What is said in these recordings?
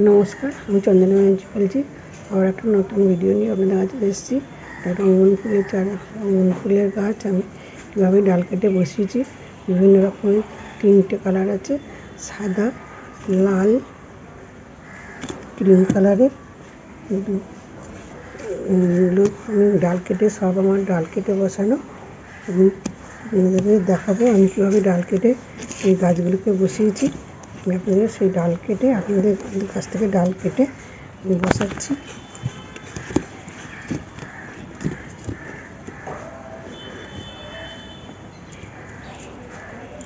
নমস্কার, আমি চন্দনা ব্যানার্জি বলছি। আবার একটা নতুন ভিডিও নিয়ে আপনাদের কাছে এসেছি। একটা অঙ্গন ফুলের চারা অঙ্গন ফুলের গাছ আমি কীভাবে ডাল কেটে বসিয়েছি। বিভিন্ন রকমের তিনটে কালার আছে, সাদা, লাল ক্রিম কালারের এগুলো আমি ডাল কেটে, সব আমার ডাল কেটে বসানো। আমি দেখাবো আমি কীভাবে ডাল কেটে এই গাছগুলোকে বসিয়েছি। আমি আপনাদের সেই ডাল কেটে আপনাদের কাছ থেকে ডাল কেটে বসাচ্ছি।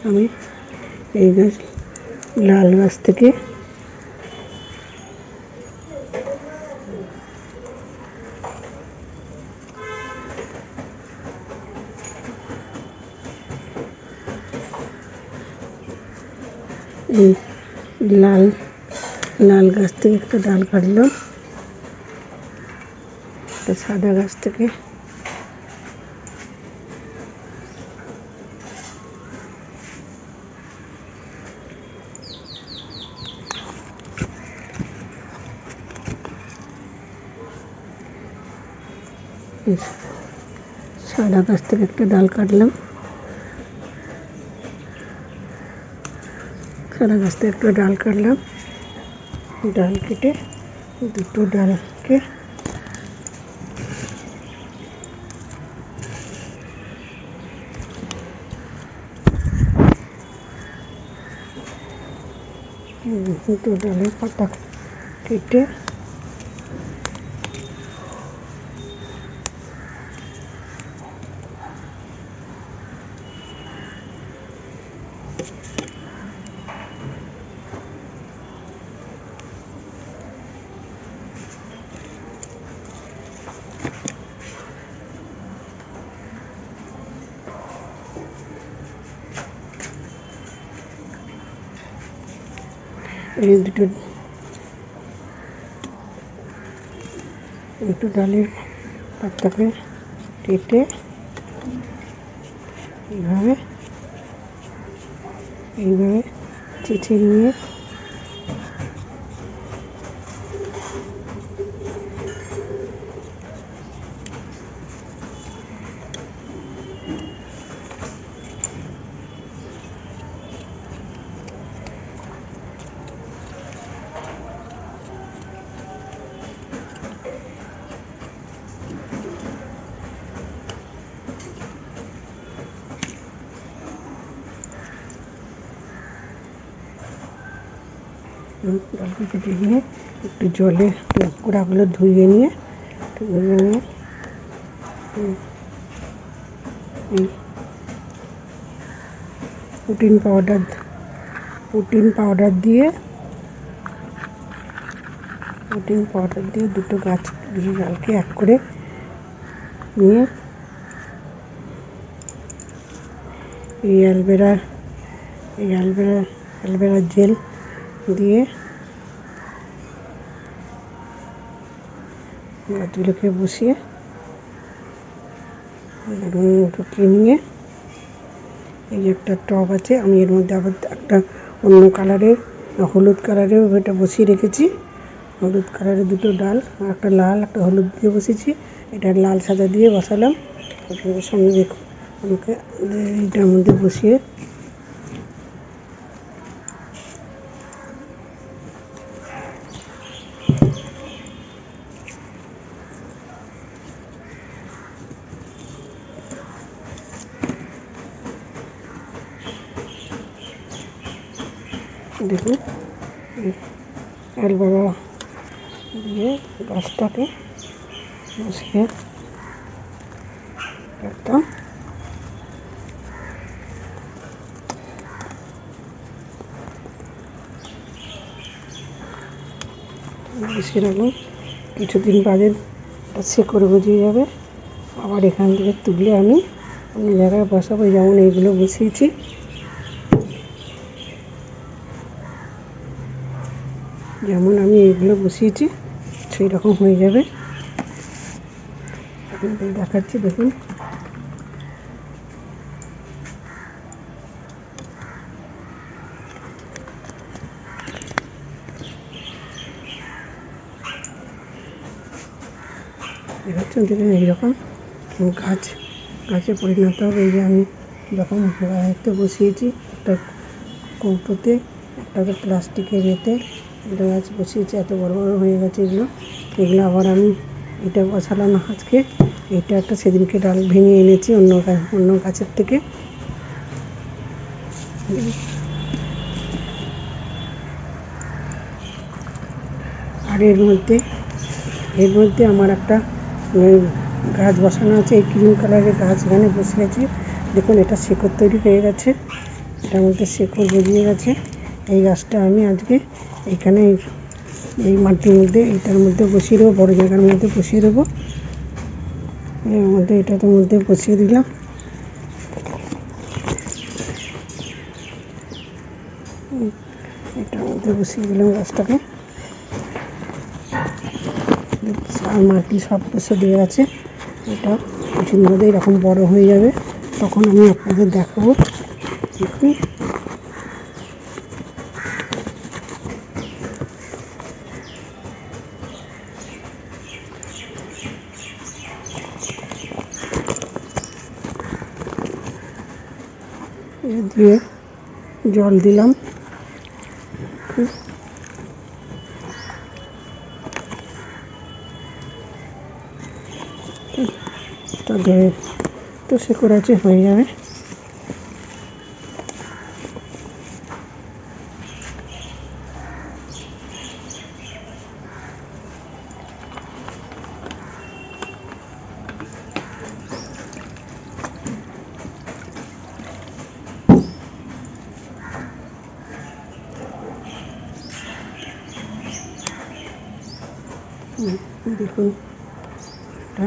আমি এই গাছ লাল গাছ থেকে এই লাল লাল গাছ থেকে একটা ডাল কাটলাম একটা সাদা গাছ থেকে এই সাদা গাছ থেকে একটা ডাল কাটলাম সাদা গাছ থেকে একটা ডাল কাটলাম ডাল কেটে দুটো ডালকে দুটো ডালের পাতা কেটে এই দুটো দুটো ডালের পাতাকে কেটে এইভাবে এইভাবে চেঁচে নিয়ে ডালকে কেটে নিয়ে একটু জলে গোড়াগুলো ধুয়ে নিয়ে একটু ধুয়ে নিয়ে হুম, এই প্রোটিন পাউডার প্রোটিন পাউডার দিয়ে প্রোটিন পাউডার দিয়ে দুটো গাছ দুটো ডালকে এক করে নিয়ে এই অ্যালবেরার এই অ্যালবেরা অ্যালবেরার জেল দিয়ে গাছগুলোকে বসিয়ে ঢুকিয়ে নিয়ে এই একটা টব আছে, আমি এর মধ্যে আবার একটা অন্য কালারের, হলুদ কালারের এটা বসিয়ে রেখেছি। হলুদ কালারের দুটো ডাল একটা লাল, একটা হলুদ দিয়ে বসেছি। এটা লাল সাদা দিয়ে বসালাম। সামনে দেখুন, আমাকে এইটার মধ্যে বসিয়ে দেখুন অ্যালবেরা দিয়ে গাছটাকে বসিয়ে একদম বসিয়ে রাখলাম। কিছুদিন বাদে শেকড় গজিয়ে যাবে। আবার এখান থেকে তুলে আমি অন্য জায়গায় বসাবো। যেমন এইগুলো বসিয়েছি। যেমন আমি এগুলো বসিয়েছি সেই রকম হয়ে যাবে। আপনাদের দেখাচ্ছি, দেখুন। দেখাচ্ছেন দেখুন এইরকম গাছ, গাছে পরিণত হবে। এই যে আমি যখন বসিয়েছি, একটা কৌটোতে, একটা প্লাস্টিকের এতে গাছ বসিয়েছি, এত বড় বড় হয়ে গেছে এগুলো। এগুলো আবার আমি এটা বসালাম আজকে। এটা একটা সেদিনকে ডাল ভেঙে এনেছি অন্য অন্য গাছের থেকে। আর এর মধ্যে এর মধ্যে আমার একটা গাছ বসানো আছে, এই ক্রিম কালারের গাছ এখানে বসে আছে দেখুন, এটা শেকড় তৈরি হয়ে গেছে। এটার মধ্যে শেকড় বেরিয়ে গেছে। এই গাছটা আমি আজকে এখানে এই- মাটির মধ্যে, এটার মধ্যে বসিয়ে দেবো, বড় জায়গার মধ্যে বসিয়ে দেবো। এর মধ্যে এটার মধ্যে বসিয়ে দিলাম। এটার মধ্যে বসিয়ে দিলাম গাছটাকে। আর মাটি সব কিছু দেওয়া আছে এটা কিছুর মধ্যে এরকম বড় হয়ে যাবে। তখন আমি আপনাদের দেখাবো দেখুন দিয়ে জল দিলাম তাদের তো শেকড় আছে হয়ে যাবে দেখুন এটা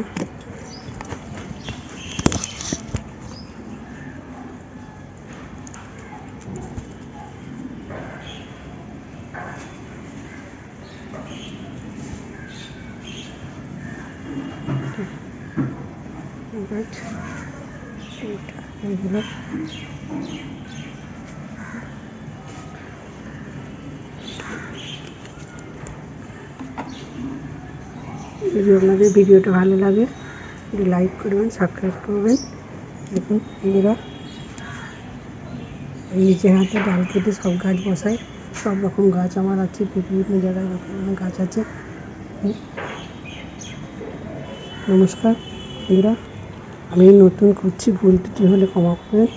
গাছ এটা এইগুলো যদি আপনাদের ভিডিওটা ভালো লাগে, একটু লাইক করবেন সাবস্ক্রাইব করবেন। দেখুন এই নিজের হাতে ডাল কেটে সব গাছ বসাই সব রকম গাছ আমার আছে, বিভিন্ন জায়গায় গাছ আছে। নমস্কার, বন্ধুরা, আমি নতুন করছি, ভুল ত্রুটি হলে ক্ষমা করবেন।